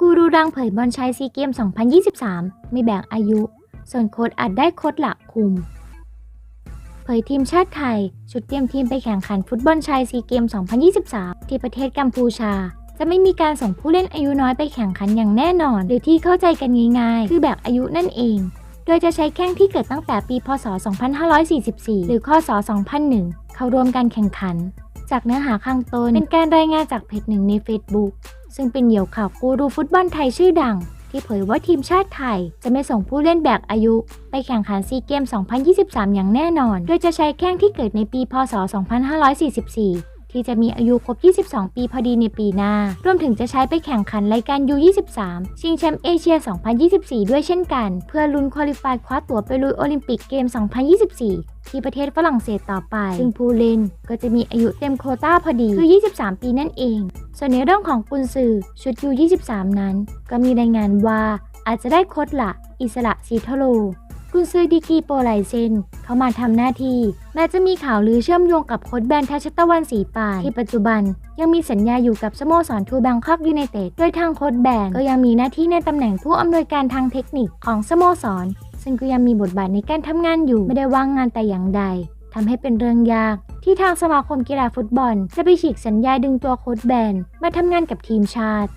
กูรูดังเผยบอลชายซีเกม 2023 ไม่แบ่งอายุ ส่วนโค้ดอาจได้โค้ดหลักคุม เผยทีมชาติไทย ชุดเตรียมทีมไปแข่งขันฟุตบอลชายซีเกม 2023 ที่ประเทศกัมพูชา จะไม่มีการส่งผู้เล่นอายุน้อยไปแข่งขันอย่างแน่นอน หรือที่เข้าใจกันง่ายๆ คือแบบอายุนั่นเอง โดยจะใช้แข้งที่เกิดตั้งแต่ปี พศ 2544 หรือคศ2001 เข้าร่วมการแข่งขัน จากเนื้อหาข้างต้น เป็นการรายงานจากเพจหนึ่งใน Facebook ซึ่งเป็นเหยี่ยวข่าวกูรูฟุตบอลไทยชื่อดัง ที่เผยว่าทีมชาติไทย จะไม่ส่งผู้เล่นแบกอายุ ไปแข่งขันซีเกม 2023 อย่างแน่นอน โดยจะใช้แข้งที่เกิดในปีพศ 2544 ที่จะมีอายุครบ 22 ปีพอดีในปีหน้า รวมถึงจะใช้ไปแข่งขันรายการ U23 ชิงแชมป์เอเชีย 2024 ด้วยเช่นกัน เพื่อลุ้นควอลิฟายคว้าตั๋วไปลุยโอลิมปิกเกม 2024ที่ประเทศฝรั่งเศสต่อไป ซึ่งผู้เล่นก็จะมีอายุเต็มโคต้าพอดี คือ 23 ปีนั่นเอง ส่วนในเรื่องของกุนซือชุด U23 นั้น ก็มีรายงานว่าอาจจะได้โค้ดละอิสระสีทโล กุนซือดีกรีโปรไลเซน เข้ามาทำหน้าที่ แม้จะมีข่าวลือเชื่อมโยงกับโค้ดแบนทัชตะวันสีป่านที่ปัจจุบัน ยังมีสัญญาอยู่กับสโมสรทูแบงคอกยูไนเต็ดโดยทางโค้ดแบนก็ยังมีหน้าที่ในตำแหน่งผู้อำนวยการทางเทคนิคของสโมสร ซึ่งก็ยังมีบทบาทในการทำงานอยู่ไม่ได้ว่างงานแต่อย่างใดทำให้เป็นเรื่องยาก ที่ทางสมาคมกีฬาฟุตบอล จะไปฉีกสัญญาดึงตัวโค้ดแบน มาทำงานกับทีมชาติ